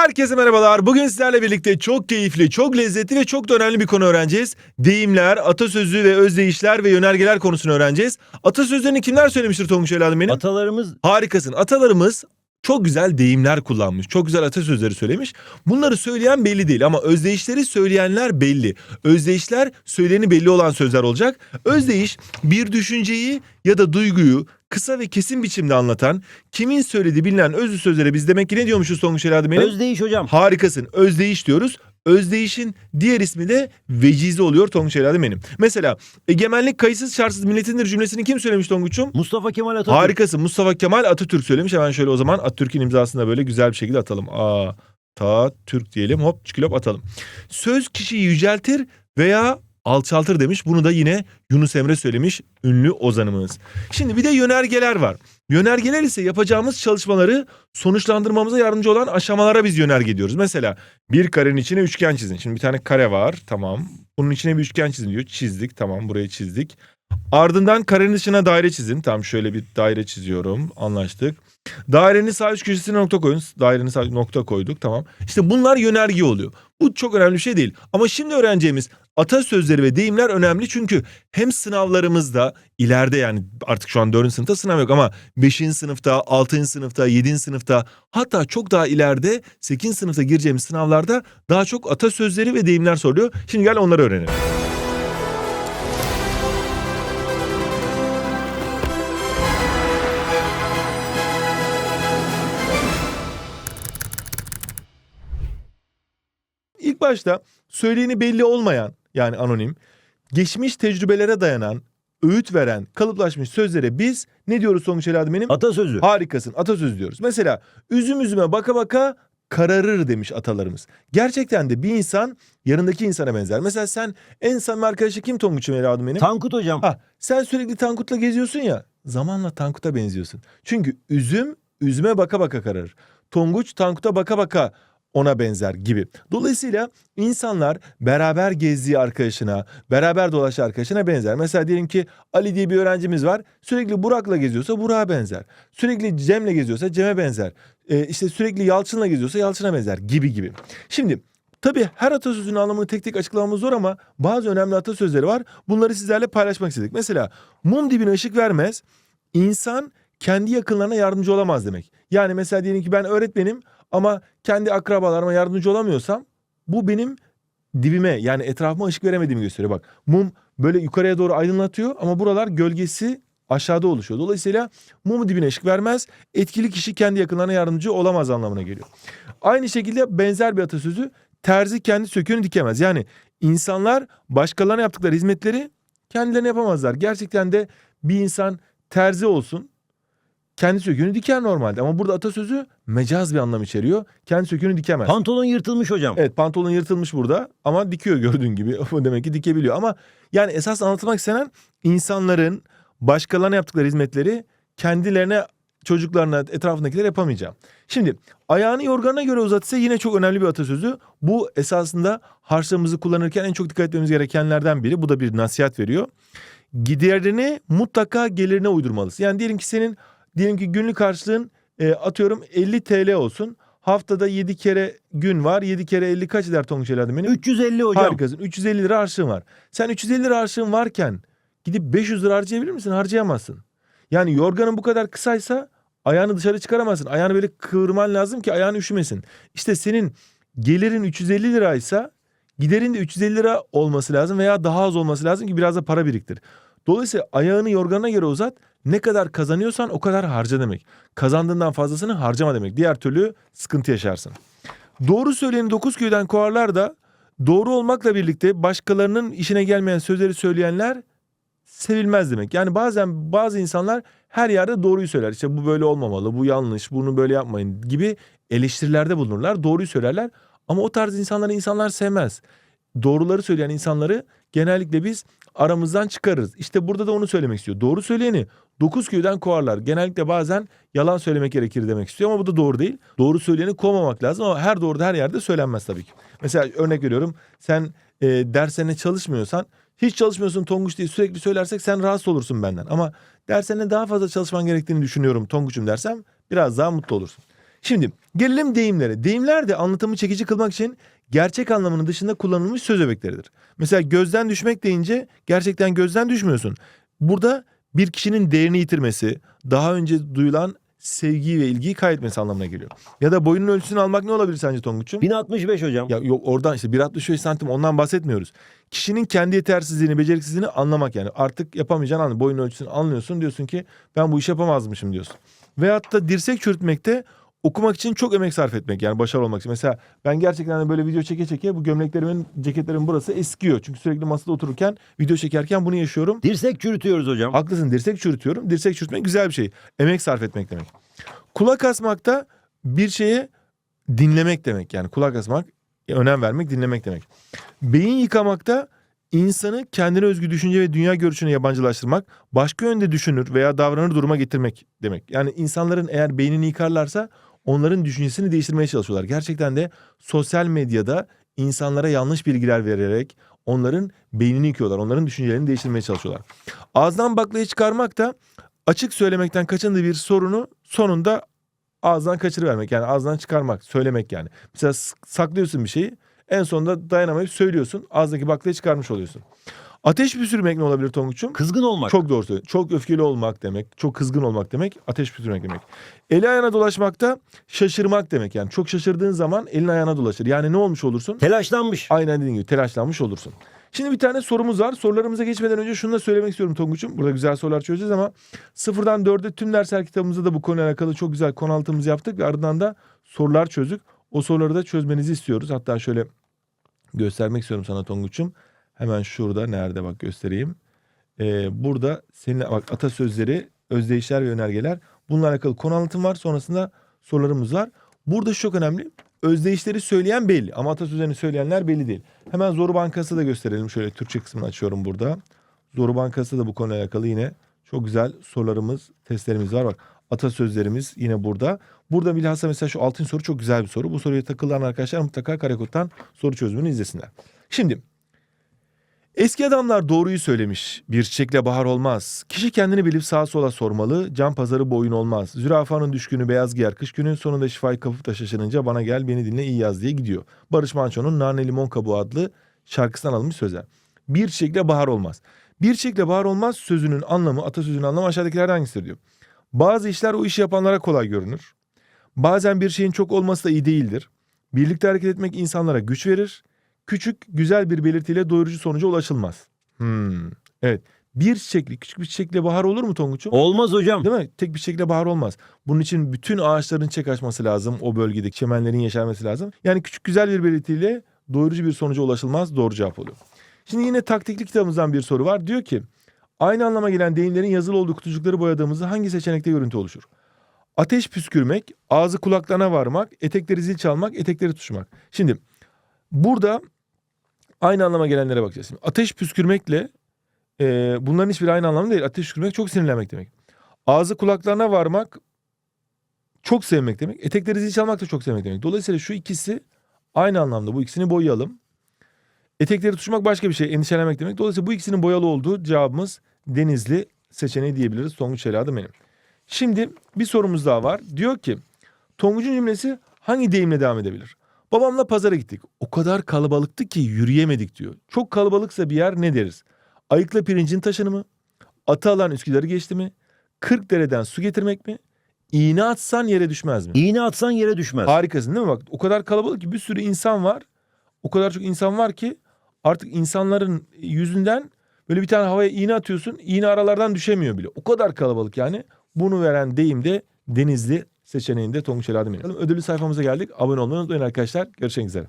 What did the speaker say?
Herkese merhabalar. Bugün sizlerle birlikte çok keyifli, çok lezzetli ve çok da önemli bir konu öğreneceğiz. Deyimler, atasözü ve özdeyişler ve yönergeler konusunu öğreneceğiz. Atasözlerini kimler söylemiştir Tonguç evladım benim? Atalarımız Harikasın. Atalarımız çok güzel deyimler kullanmış. Çok güzel atasözleri söylemiş. Bunları söyleyen belli değil ama özdeyişleri söyleyenler belli. Özdeyişler söyleni belli olan sözler olacak. Özdeyiş bir düşünceyi ya da duyguyu kısa ve kesin biçimde anlatan, kimin söylediği bilinen özlü sözlere biz demek ki ne diyormuşuz Tonguç evladım benim? özdeyiş hocam. Harikasın. Özdeyiş diyoruz. Özdeyişin diğer ismi de vecize oluyor Tonguç evladım benim. Mesela egemenlik kayıtsız şartsız milletindir cümlesini kim söylemiş Tonguç'um? Mustafa Kemal Atatürk. Harikasın. Mustafa Kemal Atatürk söylemiş. Hemen şöyle o zaman Atatürk'ün imzasını da böyle güzel bir şekilde atalım. Aa, ta Türk diyelim. Hop çikilop atalım. Söz kişiyi yüceltir veya alçaltır demiş. Bunu da yine Yunus Emre söylemiş ünlü ozanımız. Şimdi bir de yönergeler var. Yönergeler ise yapacağımız çalışmaları sonuçlandırmamıza yardımcı olan aşamalara biz yönerge diyoruz. Mesela bir karenin içine üçgen çizin. Şimdi bir tane kare var. Tamam. Bunun içine bir üçgen çizin diyor. Çizdik. Tamam burayı çizdik. Ardından karenin dışına daire çizin. Tamam şöyle bir daire çiziyorum. Anlaştık. Dairenin sağ üst köşesine nokta koyun. Dairenin sağ nokta koyduk. Tamam. İşte bunlar yönerge oluyor. Bu çok önemli bir şey değil. Ama şimdi öğreneceğimiz atasözleri ve deyimler önemli. Çünkü hem sınavlarımızda ileride yani artık şu an 4. sınıfta sınav yok ama 5. sınıfta, 6. sınıfta, 7. sınıfta hatta çok daha ileride 8. sınıfta gireceğimiz sınavlarda daha çok atasözleri ve deyimler soruluyor. Şimdi gel onları öğrenelim. İlk başta söyleyeni belli olmayan yani anonim, geçmiş tecrübelere dayanan, öğüt veren, kalıplaşmış sözlere biz ne diyoruz sonuç eladım benim? Atasözü. Harikasın atasöz diyoruz. Mesela üzüm üzüme baka baka kararır demiş atalarımız. Gerçekten de bir insan yanındaki insana benzer. Mesela sen en samimi arkadaşı kim Tonguç'um evladım benim? Tankut hocam. Ha, sen sürekli Tankut'la geziyorsun ya. Zamanla Tankut'a benziyorsun. Çünkü üzüm üzüme baka baka kararır. Tonguç Tankut'a baka baka ona benzer gibi. Dolayısıyla insanlar beraber gezdiği arkadaşına, beraber dolaştığı arkadaşına benzer. Mesela diyelim ki Ali diye bir öğrencimiz var. Sürekli Burak'la geziyorsa Burak'a benzer. Sürekli Cem'le geziyorsa Cem'e benzer. Ee, işte sürekli Yalçın'la geziyorsa Yalçın'a benzer gibi gibi. Şimdi Tabii her atasözünün anlamını tek tek açıklamamız zor ama bazı önemli atasözleri var. Bunları sizlerle paylaşmak istedik. Mesela mum dibine ışık vermez. İnsan kendi yakınlarına yardımcı olamaz demek. Yani mesela diyelim ki ben öğretmenim ama kendi akrabalarıma yardımcı olamıyorsam bu benim dibime yani etrafıma ışık veremediğimi gösteriyor. Bak mum böyle yukarıya doğru aydınlatıyor ama buralar gölgesi aşağıda oluşuyor. Dolayısıyla mumu dibine ışık vermez. Etkili kişi kendi yakınlarına yardımcı olamaz anlamına geliyor. Aynı şekilde benzer bir atasözü terzi kendi söküğünü dikemez. Yani insanlar başkalarına yaptıkları hizmetleri kendilerine yapamazlar. Gerçekten de bir insan terzi olsun kendi söküğünü diker normalde. Ama burada atasözü mecaz bir anlam içeriyor. Kendi söküğünü dikemez. Pantolon yırtılmış hocam. Evet pantolon yırtılmış burada ama dikiyor gördüğün gibi. Demek ki dikebiliyor ama yani esas anlatılmak istenen insanların başkalarına yaptıkları hizmetleri kendilerine çocuklarına etrafındakiler yapamayacağım. Şimdi ayağını yorganına göre uzat ise yine çok önemli bir atasözü. Bu esasında harçlığımızı kullanırken en çok dikkat etmemiz gerekenlerden biri. Bu da bir nasihat veriyor. Giderini mutlaka gelirine uydurmalısın. Yani diyelim ki senin diyelim ki günlük harçlığın e, atıyorum 50 TL olsun. Haftada 7 kere gün var. 7 kere 50 kaç eder Tonguç Eladım benim? 350 hocam. Harikasın. 350 lira harçlığın var. Sen 350 lira harçlığın varken gidip 500 lira harcayabilir misin? Harcayamazsın. Yani yorganın bu kadar kısaysa ayağını dışarı çıkaramazsın. Ayağını böyle kıvırman lazım ki ayağını üşümesin. İşte senin gelirin 350 liraysa giderin de 350 lira olması lazım veya daha az olması lazım ki biraz da para biriktir. Dolayısıyla ayağını yorganına göre uzat. Ne kadar kazanıyorsan o kadar harca demek. Kazandığından fazlasını harcama demek. Diğer türlü sıkıntı yaşarsın. Doğru söyleyeni dokuz köyden kovarlar da doğru olmakla birlikte başkalarının işine gelmeyen sözleri söyleyenler sevilmez demek. Yani bazen bazı insanlar her yerde doğruyu söyler. İşte bu böyle olmamalı, bu yanlış, bunu böyle yapmayın gibi eleştirilerde bulunurlar. Doğruyu söylerler ama o tarz insanları insanlar sevmez. Doğruları söyleyen insanları genellikle biz aramızdan çıkarırız. İşte burada da onu söylemek istiyor. Doğru söyleyeni dokuz köyden kovarlar. Genellikle bazen yalan söylemek gerekir demek istiyor ama bu da doğru değil. Doğru söyleyeni kovmamak lazım ama her doğru da her yerde söylenmez tabii ki. Mesela örnek veriyorum sen e, derslerine çalışmıyorsan hiç çalışmıyorsun Tonguç diye sürekli söylersek sen rahatsız olursun benden. Ama derslerine daha fazla çalışman gerektiğini düşünüyorum Tonguç'um dersem biraz daha mutlu olursun. Şimdi gelelim deyimlere. Deyimler de anlatımı çekici kılmak için gerçek anlamının dışında kullanılmış söz öbekleridir. Mesela gözden düşmek deyince gerçekten gözden düşmüyorsun. Burada bir kişinin değerini yitirmesi, daha önce duyulan sevgiyi ve ilgiyi kaybetmesi anlamına geliyor. Ya da boyunun ölçüsünü almak ne olabilir sence Tonguç'um? 1065 hocam. Ya yok oradan işte 1.65 santim ondan bahsetmiyoruz. Kişinin kendi yetersizliğini, beceriksizliğini anlamak yani. Artık yapamayacağını anlıyor. Boyun ölçüsünü anlıyorsun diyorsun ki ben bu işi yapamazmışım diyorsun. Veyahut da dirsek çürütmekte okumak için çok emek sarf etmek yani başarılı olmak için. Mesela ben gerçekten de böyle video çeke çeke bu gömleklerimin, ceketlerimin burası eskiyor. Çünkü sürekli masada otururken, video çekerken bunu yaşıyorum. Dirsek çürütüyoruz hocam. Haklısın dirsek çürütüyorum. Dirsek çürütmek güzel bir şey. Emek sarf etmek demek. Kulak asmak da bir şeye dinlemek demek. Yani kulak asmak, önem vermek, dinlemek demek. Beyin yıkamak da insanı kendine özgü düşünce ve dünya görüşüne yabancılaştırmak, başka yönde düşünür veya davranır duruma getirmek demek. Yani insanların eğer beynini yıkarlarsa onların düşüncesini değiştirmeye çalışıyorlar. Gerçekten de sosyal medyada insanlara yanlış bilgiler vererek onların beynini yıkıyorlar. Onların düşüncelerini değiştirmeye çalışıyorlar. Ağızdan baklayı çıkarmak da açık söylemekten kaçındığı bir sorunu sonunda ağızdan kaçırıvermek. Yani ağızdan çıkarmak, söylemek yani. Mesela saklıyorsun bir şeyi en sonunda dayanamayıp söylüyorsun. Ağızdaki baklayı çıkarmış oluyorsun. Ateş püsürmek ne olabilir Tonguç'um? Kızgın olmak. Çok doğru söylüyorsun. Çok öfkeli olmak demek. Çok kızgın olmak demek. Ateş püsürmek demek. Eli ayağına dolaşmak da şaşırmak demek. Yani çok şaşırdığın zaman elin ayağına dolaşır. Yani ne olmuş olursun? Telaşlanmış. Aynen dediğin gibi telaşlanmış olursun. Şimdi bir tane sorumuz var. Sorularımıza geçmeden önce şunu da söylemek istiyorum Tonguç'um. Burada güzel sorular çözeceğiz ama sıfırdan dörde tüm dersler kitabımızda da bu konuyla alakalı çok güzel konu altımızı yaptık ve ardından da sorular çözdük. O soruları da çözmenizi istiyoruz. Hatta şöyle göstermek istiyorum sana Tonguç'um. Hemen şurada nerede bak göstereyim. Ee, burada seninle bak atasözleri, özdeyişler ve önergeler. Bununla alakalı konu anlatım var. Sonrasında sorularımız var. Burada şu çok önemli. Özdeyişleri söyleyen belli ama atasözlerini söyleyenler belli değil. Hemen Zoru Bankası da gösterelim. Şöyle Türkçe kısmını açıyorum burada. Zoru Bankası da bu konuyla alakalı yine çok güzel sorularımız, testlerimiz var. Bak atasözlerimiz yine burada. Burada bilhassa mesela şu altın soru çok güzel bir soru. Bu soruya takılan arkadaşlar mutlaka Karekut'tan soru çözümünü izlesinler. Şimdi Eski adamlar doğruyu söylemiş. Bir çiçekle bahar olmaz. Kişi kendini bilip sağa sola sormalı. Can pazarı boyun olmaz. Zürafanın düşkünü beyaz giyer kış günü. Sonunda şifayı kapıp da şaşırınca bana gel beni dinle iyi yaz diye gidiyor. Barış Manço'nun Nane Limon Kabuğu adlı şarkısından alınmış sözler. Bir çiçekle bahar olmaz. Bir çiçekle bahar olmaz sözünün anlamı, atasözünün anlamı aşağıdakilerden hangisidir diyor. Bazı işler o işi yapanlara kolay görünür. Bazen bir şeyin çok olması da iyi değildir. Birlikte hareket etmek insanlara güç verir. Küçük, güzel bir belirtiyle doyurucu sonuca ulaşılmaz. Hmm, Evet. Bir çiçekli, küçük bir çiçekle bahar olur mu Tonguç'um? Olmaz hocam. Değil mi? Tek bir çiçekle bahar olmaz. Bunun için bütün ağaçların çiçek açması lazım. O bölgedeki çemenlerin yeşermesi lazım. Yani küçük güzel bir belirtiyle doyurucu bir sonuca ulaşılmaz. Doğru cevap oluyor. Şimdi yine taktikli kitabımızdan bir soru var. Diyor ki aynı anlama gelen deyimlerin yazılı olduğu kutucukları boyadığımızda hangi seçenekte görüntü oluşur? Ateş püskürmek, ağzı kulaklarına varmak, etekleri zil çalmak, etekleri tutuşmak. Şimdi burada aynı anlama gelenlere bakacağız. Şimdi ateş püskürmekle e, bunların hiçbiri aynı anlamda değil. Ateş püskürmek çok sinirlenmek demek. Ağzı kulaklarına varmak çok sevmek demek. Etekleri zil çalmak da çok sevmek demek. Dolayısıyla şu ikisi aynı anlamda. Bu ikisini boyayalım. Etekleri tutuşmak başka bir şey. Endişelenmek demek. Dolayısıyla bu ikisinin boyalı olduğu cevabımız Denizli seçeneği diyebiliriz. Tonguç Şeladı benim. Şimdi bir sorumuz daha var. Diyor ki Tonguç'un cümlesi hangi deyimle devam edebilir? Babamla pazara gittik. O kadar kalabalıktı ki yürüyemedik diyor. Çok kalabalıksa bir yer ne deriz? Ayıkla pirincin taşını mı? Atı alan Üsküdar'ı geçti mi? Kırk dereden su getirmek mi? İğne atsan yere düşmez mi? İğne atsan yere düşmez. Harikasın değil mi? Bak o kadar kalabalık ki bir sürü insan var. O kadar çok insan var ki artık insanların yüzünden böyle bir tane havaya iğne atıyorsun. İğne aralardan düşemiyor bile. O kadar kalabalık yani. Bunu veren deyim de Denizli seçeneğinde Tonguç Eladım. Ödüllü sayfamıza geldik. Abone olmayı unutmayın arkadaşlar. Görüşmek üzere.